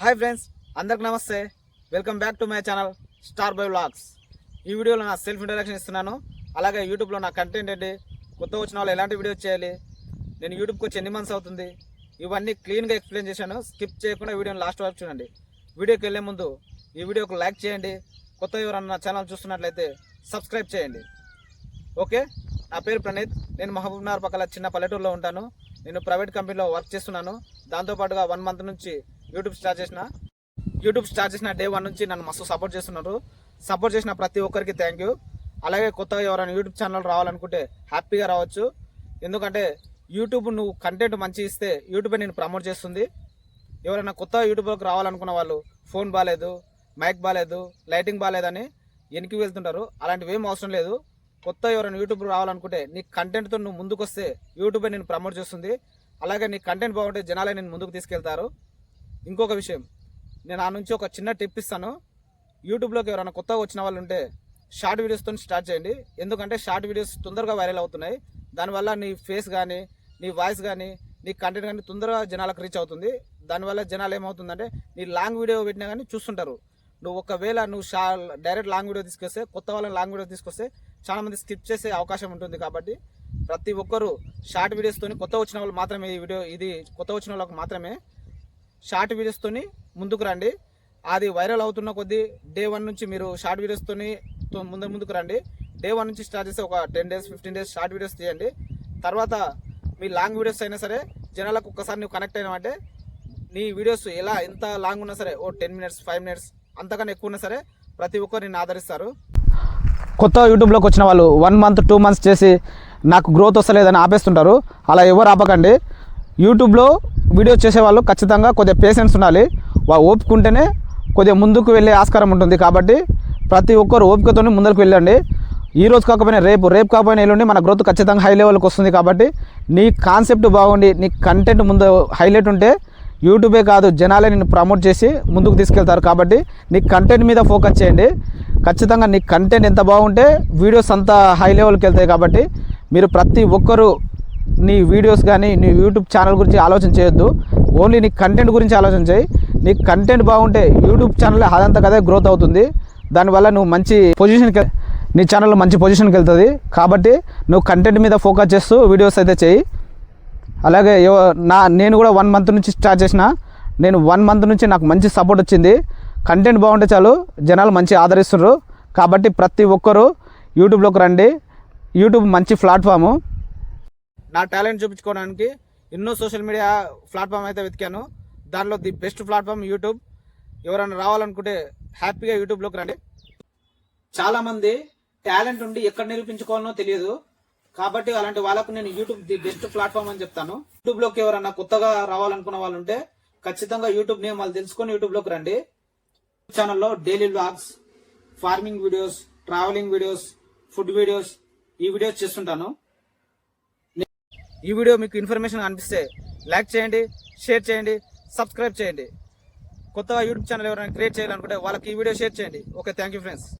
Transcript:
Hi friends అందరికి నమస్తే. Welcome back to my channel star by vlogs. ఈ వీడియోలో నా సెల్ఫ్ ఇంట్రడక్షన్ ఇస్తున్నాను. అలాగే యూట్యూబ్లో నా కంటెంట్ ఏంటి కొత్త వచ్చిన వాళ్ళు ఎలాంటి వీడియో చేయాలి నేను యూట్యూబ్కి వచ్చి ఎన్ని మంత్స్ అవుతుంది ఇవన్నీ క్లీన్గా ఎక్స్ప్లెయిన్ చేశాను. స్కిప్ చేయకుండా వీడియోని లాస్ట్ వరకు చూడండి. వీడియోకి వెళ్ళే ముందు ఈ వీడియోకి లైక్ చేయండి. కొత్త ఎవరన్నా నా ఛానల్ చూస్తున్నట్లయితే సబ్స్క్రైబ్ చేయండి. ఓకే? నా పేరు ప్రణీత్. నేను మహబూబ్నగర్ పక్కల చిన్న పల్లెటూరులో ఉంటాను. నేను ప్రైవేట్ కంపెనీలో వర్క్ చేస్తున్నాను. దాంతోపాటుగా వన్ మంత్ నుంచి యూట్యూబ్ స్టార్ట్ చేసిన. యూట్యూబ్ స్టార్ట్ చేసిన డే వన్ నుంచి నన్ను మస్తు సపోర్ట్ చేస్తున్నారు. సపోర్ట్ చేసిన ప్రతి ఒక్కరికి థ్యాంక్ యూ అలాగే కొత్తగా ఎవరైనా యూట్యూబ్ ఛానల్ రావాలనుకుంటే హ్యాపీగా రావచ్చు. ఎందుకంటే యూట్యూబ్ నువ్వు కంటెంట్ మంచి ఇస్తే యూట్యూబే నేను ప్రమోట్ చేస్తుంది. ఎవరైనా కొత్త యూట్యూబ్లోకి రావాలనుకున్న వాళ్ళు ఫోన్ బాగాలేదు మైక్ బాగాలేదు లైటింగ్ బాగాలేదని వెనక్కి వెళ్తుంటారు. అలాంటివి ఏం అవసరం లేదు. కొత్త ఎవరైనా యూట్యూబ్ రావాలనుకుంటే నీ కంటెంట్తో నువ్వు ముందుకు వస్తే యూట్యూబే నేను ప్రమోట్ చేస్తుంది. అలాగే నీ కంటెంట్ బాగుంటే జనాలే నేను ముందుకు తీసుకెళ్తారు. ఇంకొక విషయం. నేను ఆ నుంచి ఒక చిన్న టిప్ ఇస్తాను. యూట్యూబ్లోకి ఎవరైనా కొత్తగా వచ్చిన వాళ్ళు ఉంటే షార్ట్ వీడియోస్తో స్టార్ట్ చేయండి. ఎందుకంటే షార్ట్ వీడియోస్ తొందరగా వైరల్ అవుతున్నాయి. దానివల్ల నీ ఫేస్ కానీ నీ వాయిస్ కానీ నీ కంటెంట్ కానీ తొందరగా జనాలకు రీచ్ అవుతుంది. దానివల్ల జనాలు ఏమవుతుందంటే నీ లాంగ్ వీడియో పెట్టినా కానీ చూస్తుంటారు. నువ్వు ఒకవేళ నువ్వు షా డైరెక్ట్ లాంగ్ వీడియో తీసుకొస్తే కొత్త వాళ్ళని లాంగ్ వీడియో తీసుకొస్తే చాలా మంది స్కిప్ చేసే అవకాశం ఉంటుంది కాబట్టి ప్రతి ఒక్కరూ షార్ట్ వీడియోస్తోని కొత్త వచ్చిన వాళ్ళు మాత్రమే ఈ వీడియో ఇది కొత్త వచ్చిన వాళ్ళకి మాత్రమే షార్ట్ వీడియోస్తోని ముందుకు రండి. అది వైరల్ అవుతున్న కొద్దీ డే వన్ నుంచి మీరు షార్ట్ వీడియోస్తోని తో- ముందు ముందుకు రండి. డే వన్ నుంచి స్టార్ట్ చేస్తే ఒక ten days fifteen days short videos తీయండి. తర్వాత మీ లాంగ్ వీడియోస్ అయినా సరే జనాలకు ఒక్కసారి నువ్వు కనెక్ట్ అయినావంటే నీ వీడియోస్ ఎలా ఎంత లాంగ్ ఉన్నా సరే ఓ టెన్ మినిట్స్ ఫైవ్ మినిట్స్ అంతకన్నా ఎక్కువ ఉన్నా సరే ప్రతి ఒక్కరు నిన్ను ఆదరిస్తారు. కొత్త యూట్యూబ్లోకి వచ్చిన వాళ్ళు వన్ మంత్ టూ మంత్స్ చేసి నాకు గ్రోత్ వస్తలేదని ఆపేస్తుంటారు. అలా ఎవరు ఆపకండి. యూట్యూబ్లో వీడియో చేసేవాళ్ళు ఖచ్చితంగా కొద్దిగా పేషెన్స్ ఉండాలి. వా ఓపుకుంటేనే కొద్దిగా ముందుకు వెళ్ళే ఆస్కారం ఉంటుంది కాబట్టి ప్రతి ఒక్కరు ఓపికతో ముందరకు వెళ్ళండి. ఈ రోజు కాకపోయినా రేపు రేపు కాకపోయినా ఎల్లుండి మన గ్రోత్ ఖచ్చితంగా హై లెవెల్కి వస్తుంది కాబట్టి నీ కాన్సెప్ట్ బాగుండి నీ కంటెంట్ ముందు హైలైట్ ఉంటే యూట్యూబే కాదు జనాలే నిన్ను ప్రమోట్ చేసి ముందుకు తీసుకెళ్తారు కాబట్టి నీ కంటెంట్ మీద ఫోకస్ చేయండి. ఖచ్చితంగా నీ కంటెంట్ ఎంత బాగుంటే వీడియోస్ అంత హై లెవెల్కి వెళ్తాయి కాబట్టి మీరు ప్రతి ఒక్కరూ నీ వీడియోస్ కానీ నీ యూట్యూబ్ ఛానల్ గురించి ఆలోచన చేయొద్దు. ఓన్లీ నీ కంటెంట్ గురించి ఆలోచన చేయి. నీ కంటెంట్ బాగుంటే యూట్యూబ్ ఛానల్ అదంతా కదే గ్రోత్ అవుతుంది. దానివల్ల నువ్వు మంచి పొజిషన్కి నీ ఛానల్ మంచి పొజిషన్కి వెళ్తుంది. కాబట్టి నువ్వు కంటెంట్ మీద ఫోకస్ చేస్తూ వీడియోస్ అయితే చేయి. అలాగే నా నేను కూడా వన్ మంత్ నుంచి స్టార్ట్ చేసిన. నేను వన్ మంత్ నుంచి నాకు మంచి సపోర్ట్ వచ్చింది. కంటెంట్ బాగుంటే చాలు జనాలు మంచి ఆదరిస్తున్నారు కాబట్టి ప్రతి ఒక్కరూ యూట్యూబ్లోకి రండి. యూట్యూబ్ మంచి ప్లాట్ఫాము నా టాలెంట్ చూపించుకోవడానికి ఎన్నో సోషల్ మీడియా ప్లాట్ఫామ్ అయితే వెతికాను. దానిలో ది బెస్ట్ ప్లాట్ఫామ్ యూట్యూబ్. ఎవరైనా రావాలనుకుంటే హ్యాపీగా యూట్యూబ్లోకి రండి. చాలామంది టాలెంట్ ఉండి ఎక్కడ నిరూపించుకోవాలనో తెలియదు. కాబట్టి అలాంటి వాళ్ళకు నేను యూట్యూబ్ ది బెస్ట్ ప్లాట్ఫామ్ అని చెప్తాను. యూట్యూబ్లోకి ఎవరైనా కొత్తగా రావాలనుకున్న వాళ్ళు ఉంటే ఖచ్చితంగా యూట్యూబ్ నేమ్ వాళ్ళు తెలుసుకొని యూట్యూబ్లోకి రండి. ఛానల్లో daily blogs farming videos travelling videos food videos ఈ వీడియోస్ చేస్తుంటాను. ఈ వీడియో మీకు ఇన్ఫర్మేషన్ అనిపిస్తే లైక్ చేయండి షేర్ చేయండి సబ్స్క్రైబ్ చేయండి. కొత్తగా యూట్యూబ్ ఛానల్ ఎవరైనా క్రియేట్ చేయాలనుకుంటే వాళ్ళకి ఈ వీడియో షేర్ చేయండి. Okay thank you friends.